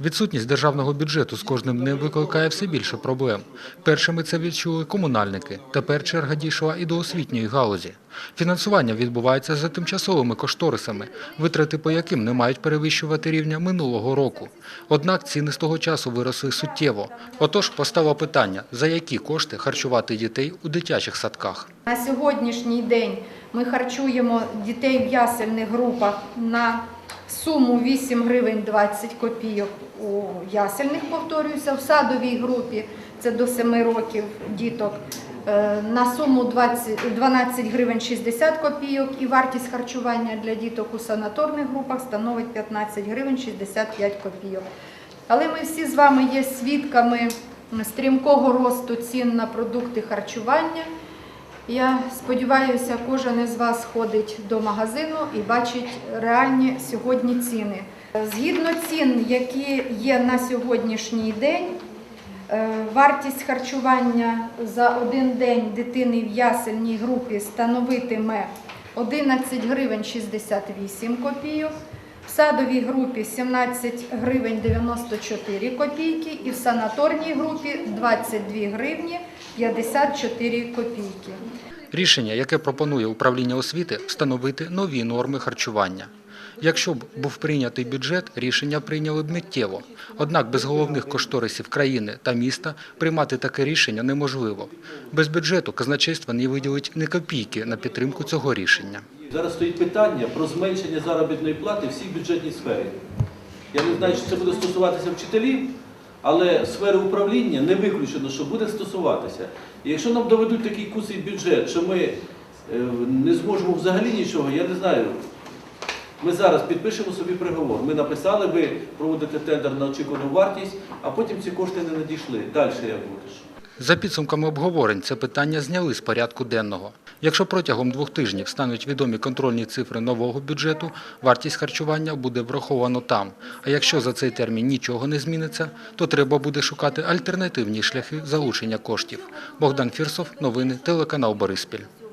Відсутність державного бюджету з кожним днем викликає все більше проблем. Першими це відчули комунальники. Тепер черга дійшла і до освітньої галузі. Фінансування відбувається за тимчасовими кошторисами, витрати по яким не мають перевищувати рівня минулого року. Однак ціни з того часу виросли суттєво. Отож постало питання, за які кошти харчувати дітей у дитячих садках. На сьогоднішній день ми харчуємо дітей в ясельних групах на суму 8 гривень 20 копійок у ясельних, повторююся, в садовій групі, це до 7 років діток, е, на суму 20, 12 гривень 60 копійок і вартість харчування для діток у санаторних групах становить 15 гривень 65 копійок. Але ми всі з вами є свідками стрімкого росту цін на продукти харчування. Я сподіваюся, кожен із вас ходить до магазину і бачить реальні сьогодні ціни. Згідно цін, які є на сьогоднішній день, е, вартість харчування за один день дитини в ясельній групі становитиме 11 гривень 68 копійок, в садовій групі 17 гривень 94 копійки і в санаторній групі 22 гривні 54 копійки. Рішення, яке пропонує управління освіти, встановити нові норми харчування. Якщо б був прийнятий бюджет, рішення прийняли б миттєво. Однак без головних кошторисів країни та міста приймати таке рішення неможливо. Без бюджету казначейство не виділить ні копійки на підтримку цього рішення. Зараз стоїть питання про зменшення заробітної плати всій бюджетній сфері. Я не знаю, чи це буде стосуватися вчителів, але сфери управління не виключено, що буде стосуватися. І якщо нам доведуть такий кусий бюджет, що ми е, не зможемо взагалі нічого, я не знаю. Ми зараз підпишемо собі приговор. Ми написали, ви проводите тендер на очікувану вартість, а потім ці кошти не надійшли. Далі як будеш? За підсумками обговорень це питання зняли з порядку денного. Якщо протягом двох тижнів стануть відомі контрольні цифри нового бюджету, вартість харчування буде враховано там. А якщо за цей термін нічого не зміниться, то треба буде шукати альтернативні шляхи залучення коштів. Богдан Фірсов, новини, телеканал Бориспіль.